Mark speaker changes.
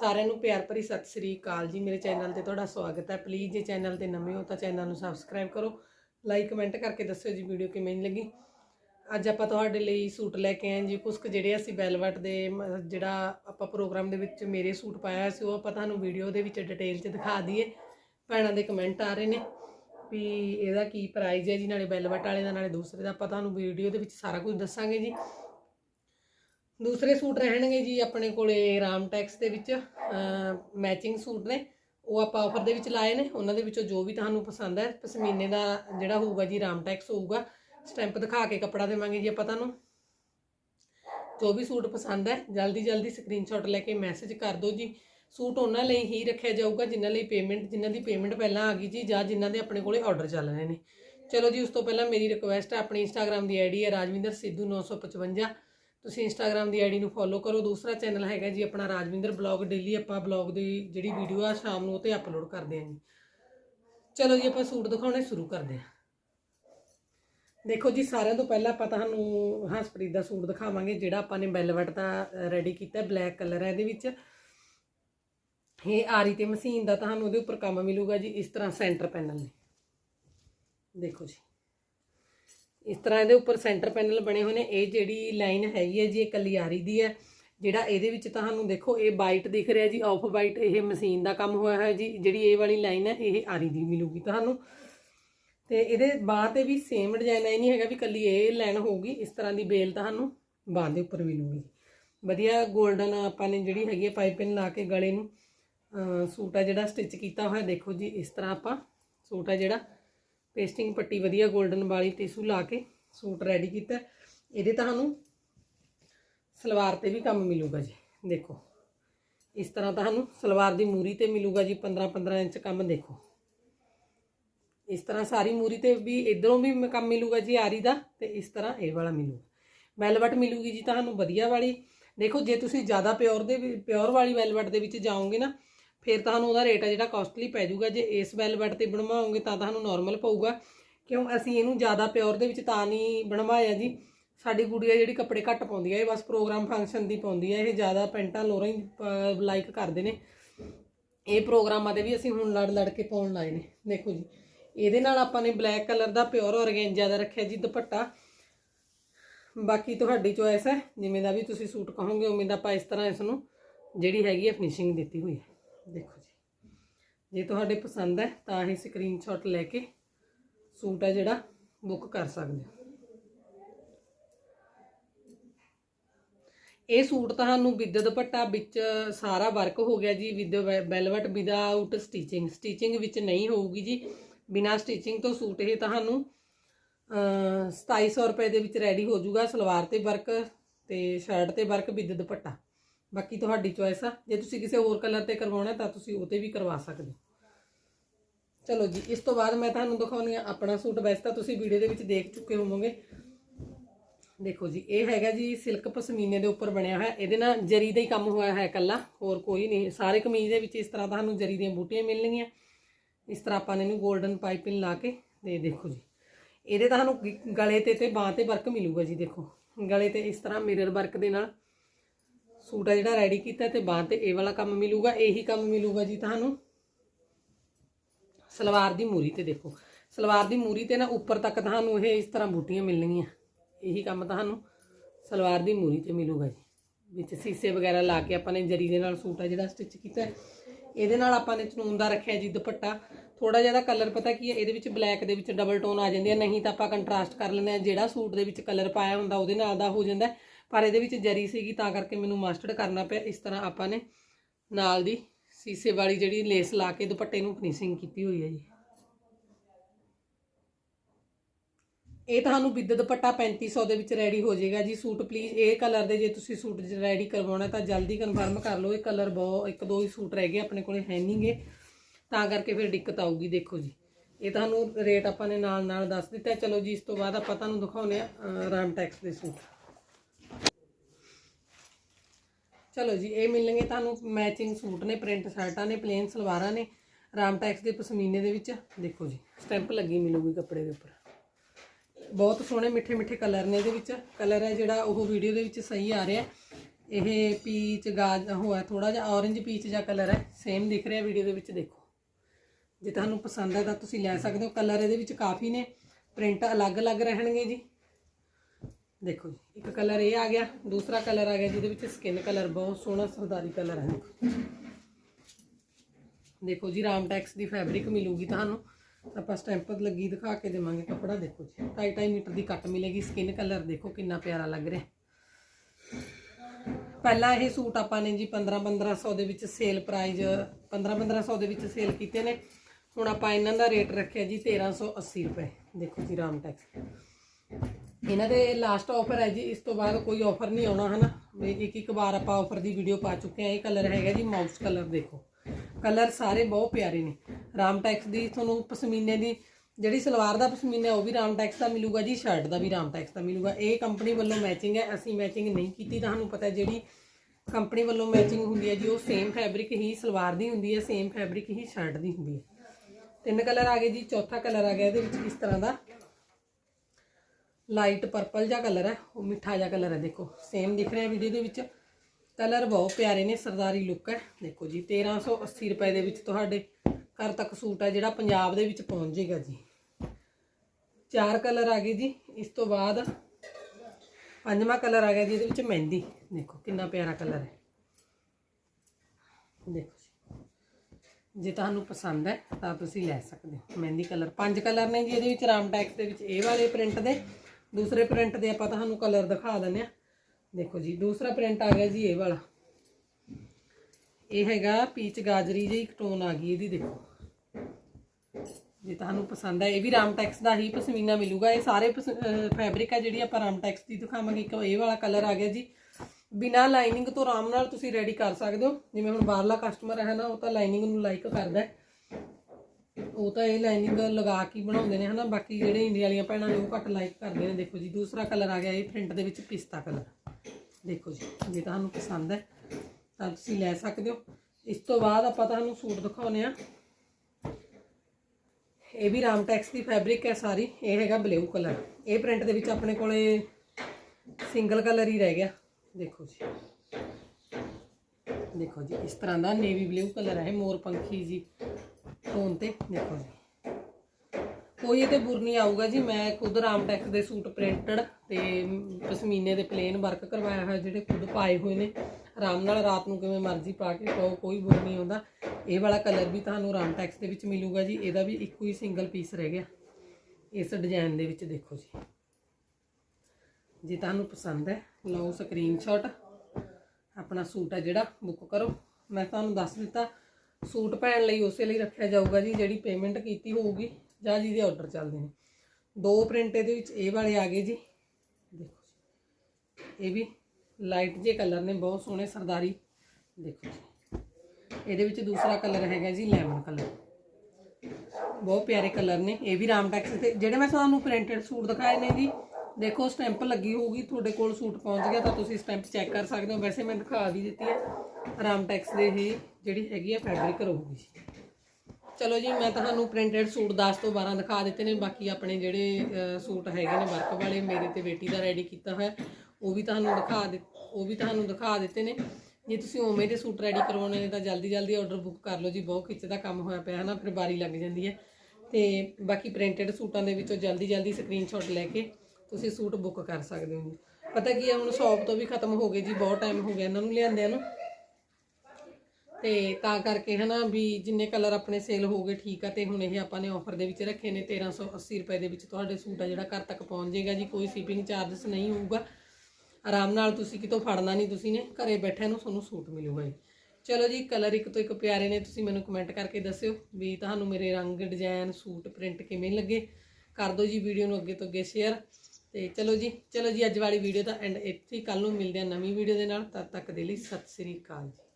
Speaker 1: ਸਾਰਿਆਂ ਨੂੰ ਪਿਆਰ ਭਰੀ ਸਤਿ ਸ੍ਰੀ ਅਕਾਲ ਜੀ। ਮੇਰੇ ਚੈਨਲ ਤੇ ਤੁਹਾਡਾ ਸਵਾਗਤ ਹੈ। ਪਲੀਜ਼ ਜੇ ਚੈਨਲ ਤੇ ਨਵੇਂ ਹੋ ਤਾਂ ਚੈਨਲ ਨੂੰ ਸਬਸਕ੍ਰਾਈਬ ਕਰੋ। ਲਾਈਕ ਕਮੈਂਟ ਕਰਕੇ ਦੱਸਿਓ ਜੀ ਵੀਡੀਓ ਕਿਵੇਂ ਲੱਗੀ। ਅੱਜ ਆਪਾਂ ਤੁਹਾਡੇ ਲਈ ਸੂਟ ਲੈ ਕੇ ਆਏ ਜੀ। ਕੁਝ ਕੁ ਜਿਹੜੇ ਅਸੀਂ ਬੈਲਵਟ ਦੇ ਜਿਹੜਾ ਆਪਾਂ ਪ੍ਰੋਗਰਾਮ ਦੇ ਵਿੱਚ ਮੇਰੇ ਸੂਟ ਪਾਇਆ ਸੀ, ਉਹ ਆਪਾਂ ਤੁਹਾਨੂੰ ਵੀਡੀਓ ਦੇ ਵਿੱਚ ਡਿਟੇਲ 'ਚ ਦਿਖਾ ਦਈਏ। ਭੈਣਾਂ ਦੇ ਕਮੈਂਟ ਆ ਰਹੇ ਨੇ ਵੀ ਇਹਦਾ ਕੀ ਪ੍ਰਾਈਸ ਹੈ ਜੀ। ਨਾਲੇ ਬੈਲਵਟ ਵਾਲੇ ਦਾ, ਨਾਲੇ ਦੂਸਰੇ ਦਾ ਆਪਾਂ ਤੁਹਾਨੂੰ ਵੀਡੀਓ ਦੇ ਵਿੱਚ ਸਾਰਾ ਕੁਝ ਦੱਸਾਂਗੇ ਜੀ। ਦੂਸਰੇ ਸੂਟ ਰਹਿਣਗੇ ਜੀ ਆਪਣੇ ਕੋਲੇ ਰਾਮਟੈਕਸ ਦੇ ਵਿੱਚ ਮੈਚਿੰਗ ਸੂਟ ਨੇ। ਉਹ ਆਪਾਂ ਆਫਰ ਦੇ ਵਿੱਚ ਲਾਏ ਨੇ। ਉਹਨਾਂ ਦੇ ਵਿੱਚੋਂ ਜੋ ਵੀ ਤੁਹਾਨੂੰ ਪਸੰਦ ਹੈ, ਪਸ਼ਮੀਨੇ ਦਾ ਜਿਹੜਾ ਹੋਊਗਾ ਜੀ, ਰਾਮ ਟੈਕਸ ਹੋਊਗਾ। ਸਟੈਂਪ ਦਿਖਾ ਕੇ ਕੱਪੜਾ ਦੇਵਾਂਗੇ ਜੀ ਆਪਾਂ ਤੁਹਾਨੂੰ। ਜੋ ਵੀ ਸੂਟ ਪਸੰਦ ਹੈ, ਜਲਦੀ ਜਲਦੀ ਸਕਰੀਨਸ਼ਾਟ ਲੈ ਕੇ ਮੈਸੇਜ ਕਰ ਦਿਓ ਜੀ। ਸੂਟ ਉਹਨਾਂ ਲਈ ਹੀ ਰੱਖਿਆ ਜਾਊਗਾ, ਜਿਨ੍ਹਾਂ ਲਈ ਪੇਮੈਂਟ ਜਿਨ੍ਹਾਂ ਦੀ ਪੇਮੈਂਟ ਪਹਿਲਾਂ ਆ ਗਈ ਜੀ, ਜਾਂ ਜਿਨ੍ਹਾਂ ਦੇ ਆਪਣੇ ਕੋਲੇ ਆਰਡਰ ਚੱਲ ਰਹੇ ਨੇ। ਚਲੋ ਜੀ, ਉਸ ਤੋਂ ਪਹਿਲਾਂ ਮੇਰੀ ਰਿਕੁਐਸਟ ਹੈ ਆਪਣੀ ਇੰਸਟਾਗ੍ਰam ਦੀ ਆਈਡੀ ਹੈ ਰਾਜਵਿੰਦਰ ਸਿੱਧੂ 955 ਤੁਸੀਂ ਇੰਸਟਾਗ੍ਰam ਦੀ ਆਈਡੀ ਨੂੰ ਫੋਲੋ ਕਰੋ। ਦੂਸਰਾ ਚੈਨਲ ਹੈਗਾ ਜੀ ਆਪਣਾ ਰਾਜਵਿੰਦਰ ਬਲੌਗ ਡੇਲੀ ਆਪਾਂ ਬਲੌਗ ਦੀ ਜਿਹੜੀ ਵੀਡੀਓ ਆ, ਸ਼ਾਮ ਨੂੰ ਉਹ ਤੇ ਅਪਲੋਡ ਕਰਦੇ ਹਾਂ ਜੀ। ਚਲੋ ਜੀ, ਆਪਾਂ ਸੂਟ ਦਿਖਾਉਣੇ ਸ਼ੁਰੂ ਕਰਦੇ ਹਾਂ। ਦੇਖੋ ਜੀ, ਸਾਰਿਆਂ ਤੋਂ ਪਹਿਲਾਂ ਆਪਾਂ ਤੁਹਾਨੂੰ ਹਸਪ੍ਰੀਤ ਦਾ ਸੂਟ ਦਿਖਾਵਾਂਗੇ, ਜਿਹੜਾ ਆਪਾਂ ਨੇ ਬੈਲਵਟ ਦਾ ਰੈਡੀ ਕੀਤਾ ਬਲੈਕ ਕਲਰ ਹੈ ਇਹਦੇ ਵਿੱਚ। ਇਹ ਆਰੀ ਤੇ ਮਸ਼ੀਨ ਦਾ ਤੁਹਾਨੂੰ ਉਹਦੇ ਉੱਪਰ ਕੰਮ ਮਿਲੂਗਾ ਜੀ, ਇਸ ਤਰ੍ਹਾਂ ਸੈਂਟਰ ਪੈਨਲ ਨੇ। ਦੇਖੋ ਜੀ। ਇਸ ਤਰ੍ਹਾਂ ਇਹਦੇ ਉੱਪਰ ਸੈਂਟਰ ਪੈਨਲ ਬਣੇ ਹੋਏ ਨੇ। ਇਹ ਜਿਹੜੀ ਲਾਈਨ ਹੈਗੀ ਹੈ ਜੀ, ਇਹ ਕਲਿਆਰੀ ਦੀ ਹੈ। ਜਿਹੜਾ ਇਹਦੇ ਵਿੱਚ ਤੁਹਾਨੂੰ ਦੇਖੋ, ਇਹ ਵਾਈਟ ਦਿਖ ਰਿਹਾ ਜੀ, ਆਫ ਵਾਈਟ ਇਹ ਮਸ਼ੀਨ ਦਾ ਕੰਮ ਹੋਇਆ ਹੈ ਜੀ। ਜਿਹੜੀ ਇਹ ਵਾਲੀ ਲਾਈਨ ਹੈ, ਇਹ ਆਰੀ ਦੀ ਮਿਲੂਗੀ ਤੁਹਾਨੂੰ। ਤੇ ਇਹਦੇ ਬਾਹ ਤੇ ਵੀ ਸੇਮ ਡਿਜ਼ਾਈਨ ਹੈ, ਇਹ ਨਹੀਂ ਹੈਗਾ ਵੀ ਕੱਲੀ ਇਹ ਲਾਈਨ ਹੋਊਗੀ, ਇਸ ਤਰ੍ਹਾਂ ਦੀ ਬੇਲ ਤੁਹਾਨੂੰ ਬਾਹ ਦੇ ਉੱਪਰ ਮਿਲੂਗੀ। ਵਧੀਆ 골ਡਨ ਆਪਾਂ ਨੇ ਜਿਹੜੀ ਹੈਗੀ ਹੈ ਪਾਈਪਿੰਗ ਲਾ ਕੇ ਗਲੇ ਨੂੰ ਸੂਟ ਆ ਜਿਹੜਾ ਸਟਿਚ ਕੀਤਾ ਹੋਇਆ, ਦੇਖੋ ਜੀ, ਇਸ ਤਰ੍ਹਾਂ ਆਪਾਂ ਸੂਟ ਆ ਜਿਹੜਾ ਪੇਸਟਿੰਗ ਪੱਟੀ ਵਧੀਆ 골ਡਨ ਵਾਲੀ ਟਿਸ਼ੂ ਲਾ ਕੇ ਸੂਟ ਰੈਡੀ ਕੀਤਾ। ਇਹਦੇ ਤੁਹਾਨੂੰ ਸਲਵਾਰ ਤੇ ਵੀ ਕੰਮ ਮਿਲੂਗਾ ਜੀ, ਦੇਖੋ। ਇਸ ਤਰ੍ਹਾਂ ਤੁਹਾਨੂੰ ਸਲਵਾਰ ਦੀ ਮੂਰੀ ਤੇ ਮਿਲੂਗਾ ਜੀ 15 15 ਇੰਚ ਕੰਮ, ਦੇਖੋ। ਇਸ ਤਰ੍ਹਾਂ ਸਾਰੀ ਮੂਰੀ ਤੇ ਵੀ ਇਧਰੋਂ ਵੀ ਕੰਮ ਮਿਲੂਗਾ ਜੀ, ਆਰੀ ਦਾ ਤੇ ਇਸ ਤਰ੍ਹਾਂ ਇਹ ਵਾਲਾ ਮਿਲੂਗਾ। ਵੈਲਵਟ ਮਿਲੂਗੀ ਜੀ ਤੁਹਾਨੂੰ ਵਧੀਆ ਵਾਲੀ। ਦੇਖੋ, ਜੇ ਤੁਸੀਂ ਜ਼ਿਆਦਾ ਪਿਓਰ ਦੇ ਪਿਓਰ ਵਾਲੀ ਵੈਲਵਟ ਦੇ ਵਿੱਚ ਜਾਓਗੇ ਨਾ ਫਿਰ ਤੁਹਾਨੂੰ ਉਹਦਾ ਰੇਟ ਆ ਜਿਹੜਾ ਕਾਸਟਲੀ ਪੈ ਜਾਊਗਾ, ਜੇ ਇਸ ਵੈਲਵਟ ਤੇ ਬਣਵਾਓਗੇ ਤਾਂ ਤੁਹਾਨੂੰ ਨਾਰਮਲ ਪਊਗਾ। ਕਿਉਂ? ਅਸੀਂ ਇਹਨੂੰ ਜ਼ਿਆਦਾ ਪਿਓਰ ਦੇ ਵਿੱਚ ਤਾਂ ਨਹੀਂ ਬਣਵਾਇਆ ਜੀ। ਸਾਡੀ ਗੁੜੀਆ ਜਿਹੜੀ ਕੱਪੜੇ ਘੱਟ ਪਾਉਂਦੀ ਹੈ ਇਹ ਬਸ ਪ੍ਰੋਗਰਾਮ ਫੰਕਸ਼ਨ ਦੀ ਪਾਉਂਦੀ ਹੈ ਇਹ ਜ਼ਿਆਦਾ ਪੈਂਟਾਂ ਲੋਰਾਂ ਹੀ ਲਾਈਕ ਕਰਦੇ ਨੇ। ਇਹ ਪ੍ਰੋਗਰਾਮਾਂ ਦੇ ਵੀ ਅਸੀਂ ਹੁਣ ਲੜ ਲੜ ਕੇ ਪਾਉਣ ਲਾਏ ਨੇ। ਦੇਖੋ ਜੀ, ਇਹਦੇ ਨਾਲ ਆਪਾਂ ਨੇ ਬਲੈਕ ਕਲਰ ਦਾ ਪਿਓਰ ਔਰਗੈਂਜਾ ਦਾ ਰੱਖਿਆ ਜੀ, ਦੁਪੱਟਾ। ਬਾਕੀ ਤੁਹਾਡੀ ਚੋਇਸ ਹੈ। ਜਿਵੇਂ ਦਾ ਵੀ ਤੁਸੀਂ ਸੂਟ ਕਹੋਗੇ, ਉਵੇਂ ਦਾ ਆਪਾਂ ਇਸ ਤਰ੍ਹਾਂ ਇਸ ਨੂੰ ਜਿਹੜੀ ਹੈਗੀ ਹੈ ਫਿਨਿਸ਼ਿੰਗ ਦਿੱਤੀ ਹੋਈ ਹੈ। ਦੇਖੋ ਜੀ। ਜੇ ਤੁਹਾਡੇ ਪਸੰਦ ਹੈ ਤਾਂ ਇਹ ਸਕਰੀਨਸ਼ਾਟ ਲੈ ਕੇ ਸੂਟ ਹੈ ਜਿਹੜਾ ਬੁੱਕ ਕਰ ਸਕਦੇ ਹੋ। ਇਹ ਸੂਟ ਤੁਹਾਨੂੰ ਵਿਦ ਦੁਪੱਟਾ ਵਿੱਚ ਸਾਰਾ ਵਰਕ ਹੋ ਗਿਆ ਜੀ, with velvet without stitching stitching ਵਿੱਚ ਨਹੀਂ ਹੋਊਗੀ ਜੀ। ਬਿਨਾ ਸਟਿਚਿੰਗ ਤੋਂ ਸੂਟ ਇਹ ਤੁਹਾਨੂੰ ਅ 2700 ਰੁਪਏ ਦੇ ਵਿੱਚ ਰੈਡੀ ਹੋ ਜਾਊਗਾ। ਸਲਵਾਰ ਤੇ ਵਰਕ ਤੇ ਸ਼ਰਟ ਤੇ ਵਰਕ ਵਿਦ ਦੁਪੱਟਾ। ਬਾਕੀ ਤੁਹਾਡੀ ਚੋਇਸ ਆ। ਜੇ ਤੁਸੀਂ ਕਿਸੇ ਹੋਰ ਕਲਰ ਤੇ ਕਰਵਾਉਣਾ ਤਾਂ ਤੁਸੀਂ ਉਹ ਤੇ ਵੀ ਕਰਵਾ ਸਕਦੇ ਹੋ। ਚਲੋ ਜੀ, ਇਸ ਤੋਂ ਬਾਅਦ ਮੈਂ ਤੁਹਾਨੂੰ ਦਿਖਾਉਣੀ ਆ ਆਪਣਾ ਸੂਟ। ਵੈਸੇ ਤਾਂ ਤੁਸੀਂ ਵੀਡੀਓ ਦੇ ਵਿੱਚ ਦੇਖ ਚੁੱਕੇ ਹੋਵੋਗੇ। ਦੇਖੋ ਜੀ, ਇਹ ਹੈਗਾ ਜੀ ਸਿਲਕ ਪਸ਼ਮੀਨੇ ਦੇ ਉੱਪਰ ਬਣਿਆ ਹੋਇਆ। ਇਹਦੇ ਨਾਲ ਜਰੀ ਦਾ ਹੀ ਕੰਮ ਹੋਇਆ ਹੈ ਇਕੱਲਾ। ਹੋਰ ਕੋਈ ਨਹੀਂ। ਸਾਰੇ ਕਮੀਜ਼ ਦੇ ਵਿੱਚ ਇਸ ਤਰ੍ਹਾਂ ਤੁਹਾਨੂੰ ਜਰੀ ਦੀਆਂ ਬੂਟੀਆਂ ਮਿਲਣਗੀਆਂ। ਇਸ ਤਰ੍ਹਾਂ ਆਪਾਂ ਨੇ ਇਹਨੂੰ 골ਡਨ ਪਾਈਪਿੰਗ ਲਾ ਕੇ ਤੇ ਦੇਖੋ ਜੀ। ਇਹਦੇ ਤੁਹਾਨੂੰ ਗ- ਗਲੇ ਤੇ ਤੇ ਬਾਹ ਤੇ ਵਰਕ ਮਿਲੂਗਾ ਜੀ, ਦੇਖੋ। ਗਲੇ ਤੇ ਇਸ ਤਰ੍ਹਾਂ ਮਿਰਰ ਵਰਕ ਦੇ ਨਾਲ ਸੂਟ ਆ ਜਿਹੜਾ ਰੈਡੀ ਕੀਤਾ ਤੇ ਬਾਹ ਤੇ ਇਹ ਵਾਲਾ ਕੰਮ ਮਿਲੂਗਾ, ਇਹੀ ਕੰਮ ਮਿਲੂਗਾ ਜੀ ਤੁਹਾਨੂੰ। ਸਲਵਾਰ ਦੀ ਮੂਰੀ ਤੇ ਦੇਖੋ। ਸਲਵਾਰ ਦੀ ਮੂਰੀ ਤੇ ਨਾ ਉੱਪਰ ਤੱਕ ਤੁਹਾਨੂੰ ਇਹ ਇਸ ਤਰ੍ਹਾਂ ਬੂਟੀਆਂ ਮਿਲਣਗੀਆਂ। ਇਹੀ ਕੰਮ ਤੁਹਾਨੂੰ ਸਲਵਾਰ ਦੀ ਮੂਰੀ ਤੇ ਮਿਲੂਗਾ ਜੀ। ਵਿੱਚ ਸੀਸੇ ਵਗੈਰਾ ਲਾ ਕੇ ਆਪਾਂ ਨੇ ਜਰੀ ਦੇ ਨਾਲ ਸੂਟ ਆ ਜਿਹੜਾ ਸਟਿਚ ਕੀਤਾ ਇਹਦੇ ਨਾਲ ਆਪਾਂ ਨੇ ਚਨੂਨ ਦਾ ਰੱਖਿਆ ਜੀ ਦੁਪੱਟਾ। ਥੋੜਾ ਜਿਹਾ ਕਲਰ ਪਤਾ ਕੀ ਹੈ, ਇਹਦੇ ਵਿੱਚ ਬਲੈਕ ਦੇ ਵਿੱਚ ਡਬਲ ਟੋਨ ਆ ਜਾਂਦੀ ਹੈ ਨਹੀਂ ਤਾਂ ਆਪਾਂ ਕੰਟਰਾਸਟ ਕਰ ਲੈਂਦੇ ਆ। ਜਿਹੜਾ ਸੂਟ ਦੇ ਵਿੱਚ ਕਲਰ ਪਾਇਆ ਹੁੰਦਾ, ਉਹਦੇ ਨਾਲ ਦਾ ਹੋ ਜਾਂਦਾ ਪਰ ਇਹਦੇ ਵਿੱਚ ਜਰੀ ਸੀਗੀ, ਤਾਂ ਕਰਕੇ ਮੈਨੂੰ ਮਾਸਟਰਡ ਕਰਨਾ ਪਿਆ। ਇਸ ਤਰ੍ਹਾਂ ਆਪਾਂ ਨੇ ਨਾਲ ਦੀ ਸੀਸੇ ਵਾਲੀ ਜਿਹੜੀ ਲੇਸ ਲਾ ਕੇ ਦੁਪੱਟੇ ਨੂੰ ਫਿਨਿਸ਼ਿੰਗ ਕੀਤੀ ਹੋਈ ਹੈ ਜੀ। ਇਹ ਤੁਹਾਨੂੰ ਵਿਦ ਦੁਪੱਟਾ 3500 ਦੇ ਵਿੱਚ ਰੈਡੀ ਹੋ ਜਾਏਗਾ ਜੀ। ਸੂਟ ਪਲੀਜ਼ ਇਹ ਕਲਰ ਦੇ ਜੇ ਤੁਸੀਂ ਸੂਟ ਰੈਡੀ ਕਰਵਾਉਣਾ ਤਾਂ ਜਲਦੀ ਕਨਫਰਮ ਕਰ ਲਓ। ਇਹ ਕਲਰ ਬਹੁਤ ਇੱਕ ਦੋ ਹੀ ਸੂਟ ਰਹਿ ਗਏ, ਆਪਣੇ ਕੋਲੇ ਹੈ ਨਹੀਂਗੇ ਤਾਂ ਕਰਕੇ ਫਿਰ ਦਿੱਕਤ ਆਊਗੀ, ਦੇਖੋ ਜੀ। ਇਹ ਤੁਹਾਨੂੰ ਰੇਟ ਆਪਾਂ ਨੇ ਨਾਲ ਨਾਲ ਦੱਸ ਦਿੱਤਾ। ਚਲੋ ਜੀ, ਇਸ ਤੋਂ ਬਾਅਦ ਆਪਾਂ ਤੁਹਾਨੂੰ ਦਿਖਾਉਨੇ ਆ ਰਾਮਟੈਕਸ ਦੇ ਸੂਟ। ਚਲੋ ਜੀ, ਇਹ ਮਿਲਣਗੇ ਤੁਹਾਨੂੰ ਮੈਚਿੰਗ ਸੂਟ ਨੇ ਪ੍ਰਿੰਟ ਸ਼ਰਟਾਂ ਨੇ ਪਲੇਨ ਸਲਵਾਰਾਂ ਨੇ, ਰਾਮ ਟੈਕਸ ਦੇ ਪਸ਼ਮੀਨੇ ਦੇ ਵਿੱਚ। ਦੇਖੋ ਜੀ ਸਟੈਂਪ ਲੱਗੀ ਮਿਲੂਗੀ ਕੱਪੜੇ ਦੇ ਉੱਪਰ। ਬਹੁਤ ਸੋਹਣੇ, ਮਿੱਠੇ ਮਿੱਠੇ ਕਲਰ ਨੇ ਇਹਦੇ ਵਿੱਚ। ਕਲਰ ਹੈ ਜਿਹੜਾ ਉਹ ਵੀਡੀਓ ਦੇ ਵਿੱਚ ਸਹੀ ਆ ਰਿਹਾ। ਇਹ ਪੀਚ ਗਾਜ ਹੋਇਆ ਥੋੜਾ ਜਿਹਾ ਔਰੇਂਜ ਪੀਚ ਜਿਹਾ ਕਲਰ ਹੈ। ਸੇਮ ਦਿਖ ਰਿਹਾ ਵੀਡੀਓ ਦੇ ਵਿੱਚ, ਦੇਖੋ। ਜੇ ਤੁਹਾਨੂੰ ਪਸੰਦ ਹੈ ਤਾਂ ਤੁਸੀਂ ਲੈ ਸਕਦੇ ਹੋ। ਕਲਰ ਇਹਦੇ ਵਿੱਚ ਕਾਫੀ ਨੇ। ਪ੍ਰਿੰਟ ਅਲੱਗ-ਅਲੱਗ ਰਹਿਣਗੇ ਜੀ। ਦੇਖੋ ਜੀ, ਇੱਕ ਕਲਰ ਇਹ ਆ ਗਿਆ, ਦੂਸਰਾ ਕਲਰ ਆ ਗਿਆ ਜਿਹਦੇ ਵਿੱਚ ਸਕਿਨ ਕਲਰ ਬਹੁਤ ਸੋਹਣਾ, ਸਰਦਾਰੀ ਕਲਰ ਹੈ। ਦੇਖੋ ਦੇਖੋ ਜੀ, ਰਾਮਟੈਕਸ ਦੀ ਫੈਬਰਿਕ ਮਿਲੂਗੀ ਤੁਹਾਨੂੰ। ਆਪਾਂ ਸਟੈਂਪ ਲੱਗੀ ਦਿਖਾ ਕੇ ਦੇਵਾਂਗੇ ਕੱਪੜਾ, ਦੇਖੋ ਜੀ। 2.5 ਮੀਟਰ ਦੀ ਕੱਟ ਮਿਲੇਗੀ ਸਕਿਨ ਕਲਰ ਦੇਖੋ ਕਿੰਨਾ ਪਿਆਰਾ ਲੱਗ ਰਿਹਾ। ਪਹਿਲਾਂ ਇਹ ਸੂਟ ਆਪਾਂ ਨੇ ਜੀ 15 1500 ਦੇ ਵਿੱਚ ਸੇਲ ਪ੍ਰਾਈਸ 15 1500 ਦੇ ਵਿੱਚ ਸੇਲ ਕੀਤੇ ਨੇ। ਹੁਣ ਆਪਾਂ ਇਹਨਾਂ ਦਾ ਰੇਟ ਰੱਖਿਆ ਜੀ 1380 ਰੁਪਏ। ਦੇਖੋ ਜੀ ਰਾਮ ਟੈਕਸ ਇਹਨਾਂ ਦੇ ਲਾਸਟ ਆਫਰ ਹੈ ਜੀ, ਇਸ ਤੋਂ ਬਾਅਦ ਕੋਈ ਆਫਰ ਨਹੀਂ ਆਉਣਾ, ਹਨਾ? ਵੀ ਇੱਕ ਇੱਕ ਵਾਰ ਆਪਾਂ ਆਫਰ ਦੀ ਵੀਡੀਓ ਪਾ ਚੁੱਕੇ ਆ ਇਹ ਕਲਰ ਹੈਗਾ ਜੀ ਮਾਊਸ ਕਲਰ ਦੇਖੋ। ਕਲਰ ਸਾਰੇ ਬਹੁਤ ਪਿਆਰੇ ਨੇ। ਰਾਮ ਟੈਕਸ ਦੀ ਤੁਹਾਨੂੰ ਪਸ਼ਮੀਨੇ ਦੀ ਜਿਹੜੀ ਸਲਵਾਰ ਦਾ ਪਸ਼ਮੀਨਾ, ਉਹ ਵੀ ਰਾਮ ਟੈਕਸ ਦਾ ਮਿਲੂਗਾ ਜੀ ਸ਼ਰਟ ਦਾ ਵੀ ਰਾਮ ਟੈਕਸ ਦਾ ਮਿਲੂਗਾ। ਇਹ ਕੰਪਨੀ ਵੱਲੋਂ ਮੈਚਿੰਗ ਹੈ, ਅਸੀਂ ਮੈਚਿੰਗ ਨਹੀਂ ਕੀਤੀ, ਤੁਹਾਨੂੰ ਪਤਾ ਜਿਹੜੀ ਕੰਪਨੀ ਵੱਲੋਂ ਮੈਚਿੰਗ ਹੁੰਦੀ ਹੈ ਜੀ, ਉਹ ਸੇਮ ਫੈਬਰਿਕ ਹੀ ਸਲਵਾਰ ਦੀ ਹੁੰਦੀ ਹੈ ਸੇਮ ਫੈਬਰਿਕ ਹੀ ਸ਼ਰਟ ਦੀ ਹੁੰਦੀ ਹੈ। ਤਿੰਨ ਕਲਰ ਆ ਗਏ ਜੀ, ਚੌਥਾ ਕਲਰ ਆ ਗਿਆ ਇਹਦੇ ਵਿੱਚ ਇਸ ਤਰ੍ਹਾਂ ਦਾ। ਲਾਈਟ ਪਰਪਲ ਜਿਹਾ ਕਲਰ ਹੈ, ਉਹ ਮਿੱਠਾ ਜਿਹਾ ਕਲਰ ਹੈ, ਦੇਖੋ ਸੇਮ ਦਿਖ ਰਿਹਾ ਵੀਡੀਓ ਦੇ ਵਿੱਚ। ਕਲਰ ਬਹੁਤ ਪਿਆਰੇ ਨੇ, ਸਰਦਾਰੀ ਲੁੱਕ ਹੈ। ਦੇਖੋ ਜੀ 1380 ਰੁਪਏ ਦੇ ਵਿੱਚ ਤੁਹਾਡੇ ਘਰ ਤੱਕ ਸੂਟ ਹੈ, ਜਿਹੜਾ ਪੰਜਾਬ ਦੇ ਵਿੱਚ ਪਹੁੰਚ ਜਾਏਗਾ ਜੀ। ਚਾਰ ਕਲਰ ਆ ਗਏ ਜੀ, ਇਸ ਤੋਂ ਬਾਅਦ ਪੰਜਵਾਂ ਕਲਰ ਆ ਗਿਆ ਜੀ, ਇਹਦੇ ਵਿੱਚ ਮਹਿੰਦੀ। ਦੇਖੋ, ਕਿੰਨਾ ਪਿਆਰਾ ਕਲਰ ਹੈ। ਦੇਖੋ ਜੀ, ਜੇ ਤੁਹਾਨੂੰ ਪਸੰਦ ਹੈ, ਤਾਂ ਤੁਸੀਂ ਲੈ ਸਕਦੇ ਹੋ। ਮਹਿੰਦੀ ਕਲਰ, ਪੰਜ ਕਲਰ ਨੇ ਜੀ, ਇਹਦੇ ਵਿੱਚ ਰਾਮ ਟੈਕਸ ਦੇ ਵਿੱਚ, ਇਹ ਵਾਲੇ ਪ੍ਰਿੰਟ ਦੇ। ਦੂਸਰੇ ਪ੍ਰਿੰਟ ਦੇ ਆਪਾਂ ਤੁਹਾਨੂੰ ਕਲਰ ਦਿਖਾ ਦਿੰਦੇ ਆ ਦੇਖੋ ਜੀ, ਦੂਸਰਾ ਪ੍ਰਿੰਟ ਆ ਗਿਆ ਜੀ ਇਹ ਵਾਲਾ। ਇਹ ਹੈਗਾ ਪੀਚ ਗਾਜਰੀ ਜਿਹੀ ਟੋਨ ਆ ਗਈ ਇਹਦੀ, ਦੇਖੋ। ਜੇ ਤੁਹਾਨੂੰ ਪਸੰਦ ਹੈ ਇਹ ਵੀ ਰਾਮਟੈਕਸ ਦਾ ਹੀ ਪਸ਼ਮੀਨਾ ਮਿਲੂਗਾ। ਇਹ ਸਾਰੇ ਫੈਬਰਿਕ ਹੈ ਜਿਹੜੀ ਆਪਾਂ ਰਾਮਟੈਕਸ ਦੀ ਦਿਖਾਵਾਂਗੇ। ਇੱਕ ਇਹ ਵਾਲਾ ਕਲਰ ਆ ਗਿਆ ਜੀ। ਬਿਨਾ ਲਾਈਨਿੰਗ ਤੋਂ ਆਰਾਮ ਨਾਲ ਤੁਸੀਂ ਰੈਡੀ ਕਰ ਸਕਦੇ ਹੋ। ਜਿਵੇਂ ਹੁਣ ਬਾਹਰਲਾ ਕਸਟਮਰ ਹੈ ਨਾ, ਉਹ ਤਾਂ ਲਾਈਨਿੰਗ ਨੂੰ ਲਾਈਕ ਕਰਦਾ ਹੈ। ਉਹ ਤਾਂ ਇਹ ਲਾਈਨਿੰਗ ਲਗਾ ਕੇ ਬਣਾਉਂਦੇ ਨੇ ਹਨਾ, ਬਾਕੀ ਜਿਹੜੇ ਇੰਡੀਆ ਵਾਲੀਆਂ ਭੈਣਾਂ ਨੇ ਉਹ ਘੱਟ ਲਾਈਕ ਕਰਦੇ ਨੇ। ਦੇਖੋ ਜੀ, ਦੂਸਰਾ ਕਲਰ ਆ ਗਿਆ ਇਹ ਪ੍ਰਿੰਟ ਦੇ ਵਿੱਚ ਪਿਸਤਾ ਕਲਰ ਦੇਖੋ ਜੀ, ਜੇ ਤੁਹਾਨੂੰ ਪਸੰਦ ਹੈ, ਤਾਂ ਤੁਸੀਂ ਲੈ ਸਕਦੇ ਹੋ। ਇਸ ਤੋਂ ਬਾਅਦ ਆਪਾਂ ਤੁਹਾਨੂੰ ਸੂਟ ਦਿਖਾਉਨੇ ਆ ਇਹ ਵੀ ਰਾਮਟੈਕਸ ਦੀ ਫੈਬਰਿਕ ਹੈ ਸਾਰੀ, ਇਹ ਹੈਗਾ ਬਲੂ ਕਲਰ ਇਹ ਪ੍ਰਿੰਟ ਦੇ ਵਿੱਚ ਆਪਣੇ ਕੋਲੇ ਸਿੰਗਲ ਕਲਰ ਹੀ ਰਹਿ ਗਿਆ। ਦੇਖੋ ਜੀ। ਦੇਖੋ ਜੀ, ਇਸ ਤਰ੍ਹਾਂ ਦਾ ਨੇਵੀ ਬਲੂ ਕਲਰ ਹੈ, ਮੋਰ ਪੰਖੀ ਜੀ। ਫੋਨ ਤੇ, ਦੇਖੋ ਜੀ। ਕੋਈ ਇਹਤੇ ਬੁਰ ਨਹੀਂ ਆਊਗਾ ਜੀ। ਮੈਂ ਖੁਦ ਰਾਮਟੈਕਸ ਦੇ ਸੂਟ ਪ੍ਰਿੰਟਡ ਤੇ ਪਸ਼ਮੀਨੇ ਦੇ ਪਲੇਨ ਵਰਕ ਕਰਵਾਇਆ ਹੋਇਆ, ਜਿਹੜੇ ਖੁਦ ਪਾਏ ਹੋਏ ਨੇ। ਆਰਾਮ ਨਾਲ ਰਾਤ ਨੂੰ ਕਿਵੇਂ ਮਰਜ਼ੀ ਪਾ ਕੇ ਪਾਓ, ਕੋਈ ਬੁਰ ਨਹੀਂ ਆਉਂਦਾ। ਇਹ ਵਾਲਾ ਕਲਰ ਵੀ ਤੁਹਾਨੂੰ ਰਾਮਟੈਕਸ ਦੇ ਵਿੱਚ ਮਿਲੂਗਾ ਜੀ। ਇਹਦਾ ਵੀ ਇੱਕੋ ਹੀ ਸਿੰਗਲ ਪੀਸ ਰਹਿ ਗਿਆ। ਇਸ ਡਿਜ਼ਾਈਨ ਦੇ ਵਿੱਚ ਦੇਖੋ ਜੀ। ਜੇ ਤੁਹਾਨੂੰ ਪਸੰਦ ਹੈ, ਲਓ ਸਕਰੀਨਸ਼ਾਟ ਆਪਣਾ ਸੂਟ ਹੈ ਜਿਹੜਾ ਬੁੱਕ ਕਰੋ। ਮੈਂ ਤੁਹਾਨੂੰ ਦੱਸ ਦਿੱਤਾ ਸੂਟ ਪੈਣ ਲਈ, ਉਸੇ ਲਈ ਰੱਖਿਆ ਜਾਊਗਾ ਜੀ, ਜਿਹੜੀ ਪੇਮੈਂਟ ਕੀਤੀ ਹੋਊਗੀ, ਜਾਂ ਜਿਹਦੇ ਆਰਡਰ ਚੱਲਦੇ ਨੇ। ਦੋ ਪ੍ਰਿੰਟ ਇਹਦੇ ਵਿੱਚ, ਇਹ ਵਾਲੇ ਆ ਗਏ ਜੀ। ਦੇਖੋ ਇਹ ਵੀ ਲਾਈਟ ਜੇ ਕਲਰ ਨੇ, ਬਹੁਤ ਸੋਹਣੇ ਸਰਦਾਰੀ। ਦੇਖੋ ਜੀ। ਇਹਦੇ ਵਿੱਚ ਦੂਸਰਾ ਕਲਰ ਹੈਗਾ ਜੀ ਲੈਮਨ ਕਲਰ ਬਹੁਤ ਪਿਆਰੇ ਕਲਰ ਨੇ। ਇਹ ਵੀ ਰਾਮ ਟੈਕਸ ਤੇ ਜਿਹੜੇ ਮੈਂ ਤੁਹਾਨੂੰ ਪ੍ਰਿੰਟਡ ਸੂਟ ਦਿਖਾਏ ਨੇ ਜੀ, ਦੇਖੋ ਸਟੈਂਪ ਲੱਗੀ ਹੋਊਗੀ, ਤੁਹਾਡੇ ਕੋਲ ਸੂਟ ਪਹੁੰਚ ਗਿਆ, ਤਾਂ ਤੁਸੀਂ ਸਟੈਂਪ ਚੈੱਕ ਕਰ ਸਕਦੇ ਹੋ। ਵੈਸੇ ਮੈਂ ਦਿਖਾ ਵੀ ਦਿੱਤੀ ਹੈ। ਰਾਮਟੈਕਸ ਦੇ ਹੀ ਜਿਹੜੀ ਹੈਗੀ ਆ ਫੈਬਰਿਕ ਰਹੂਗੀ। ਜੀ ਚਲੋ ਜੀ, ਮੈਂ ਤੁਹਾਨੂੰ ਪ੍ਰਿੰਟਡ ਸੂਟ 10 ਤੋਂ 12 ਦਿਖਾ ਦਿੱਤੇ ਨੇ, ਬਾਕੀ ਆਪਣੇ ਜਿਹੜੇ ਸੂਟ ਹੈਗੇ ਨੇ ਵਰਕ ਵਾਲੇ, ਮੇਰੇ ਤੇ ਬੇਟੀ ਦਾ ਰੈਡੀ ਕੀਤਾ ਹੋਇਆ, ਉਹ ਵੀ ਤੁਹਾਨੂੰ ਦਿਖਾ ਦਿੱ, ਉਹ ਵੀ ਤੁਹਾਨੂੰ ਦਿਖਾ ਦਿੱਤੇ ਨੇ। ਜੇ ਤੁਸੀਂ ਉਵੇਂ ਦੇ ਸੂਟ ਰੈਡੀ ਕਰਵਾਉਣੇ ਨੇ, ਤਾਂ ਜਲਦੀ ਜਲਦੀ ਆਰਡਰ ਬੁੱਕ ਕਰ ਲਓ ਜੀ, ਬਹੁਤ ਖਿੱਚ ਦਾ ਕੰਮ ਹੋਇਆ ਪਿਆ ਹੈ ਨਾ ਫਿਰ ਬਾਰੀ ਲੱਗ ਜਾਂਦੀ ਹੈ। ਤੇ ਬਾਕੀ ਪ੍ਰਿੰਟਡ ਸੂਟਾਂ ਦੇ ਵਿੱਚੋਂ ਜਲਦੀ ਜਲਦੀ ਸਕਰੀਨਸ਼ਾਟ ਲੈ ਕੇ ਤੁਸੀਂ ਸੂਟ ਬੁੱਕ ਕਰ ਸਕਦੇ ਹੋ ਜੀ। ਪਤਾ ਕੀ ਹੈ ਹੁਣ ਸ਼ੌਪ ਤੋਂ ਵੀ ਖਤਮ ਹੋ ਗਏ ਜੀ, ਬਹੁਤ ਟਾਈਮ ਹੋ ਗਿਆ ਇਹਨਾਂ ਨੂੰ ਲਿਆਂਦਿਆਂ ਨੂੰ। ਤੇ ਤਾਂ ਕਰਕੇ ਹਨਾ ਵੀ ਜਿੰਨੇ ਕਲਰ ਆਪਣੇ ਸੇਲ ਹੋ ਗਏ ਠੀਕ ਆ ਤੇ ਹੁਣ ਇਹ ਆਪਾਂ ਨੇ ਆਫਰ ਦੇ ਵਿੱਚ ਰੱਖੇ ਨੇ 1380 ਰੁਪਏ ਦੇ ਵਿੱਚ ਤੁਹਾਡੇ ਸੂਟ ਆ ਜਿਹੜਾ ਘਰ ਤੱਕ ਪਹੁੰਚ ਜਾਏਗਾ ਜੀ, ਕੋਈ ਸ਼ਿਪਿੰਗ ਚਾਰजेस ਨਹੀਂ ਹੋਊਗਾ। ਆਰਾਮ ਨਾਲ ਤੁਸੀਂ ਕਿਤੋਂ ਫੜਨਾ ਨਹੀਂ ਤੁਸੀਂ ਨੇ, ਘਰੇ ਬੈਠਿਆਂ ਨੂੰ ਤੁਹਾਨੂੰ ਸੂਟ ਮਿਲੂਗਾ ਜੀ। ਚਲੋ ਜੀ ਕਲਰ ਇੱਕ ਤੋਂ ਇੱਕ ਪਿਆਰੇ ਨੇ, ਤੁਸੀਂ ਮੈਨੂੰ ਕਮੈਂਟ ਕਰਕੇ ਦੱਸਿਓ ਵੀ ਤੁਹਾਨੂੰ ਮੇਰੇ ਰੰਗ ਡਿਜ਼ਾਈਨ ਸੂਟ ਪ੍ਰਿੰਟ ਕਿਵੇਂ ਲੱਗੇ। ਕਰ ਦਿਓ ਜੀ ਵੀਡੀਓ ਨੂੰ ਅੱਗੇ ਤੋਂ ਅੱਗੇ ਸ਼ੇਅਰ ਤੇ ਚਲੋ ਜੀ ਚਲੋ ਜੀ, ਅੱਜ ਵਾਲੀ ਵੀਡੀਓ ਦਾ ਐਂਡ ਇੱਥੇ ਹੀ। ਕੱਲ ਨੂੰ ਮਿਲਦੇ ਆ ਨਵੀਂ ਵੀਡੀਓ ਦੇ ਨਾਲ। ਤਦ ਤੱਕ ਦੇ ਲਈ ਸਤਿ ਸ੍ਰੀ ਅਕਾਲ ਜੀ।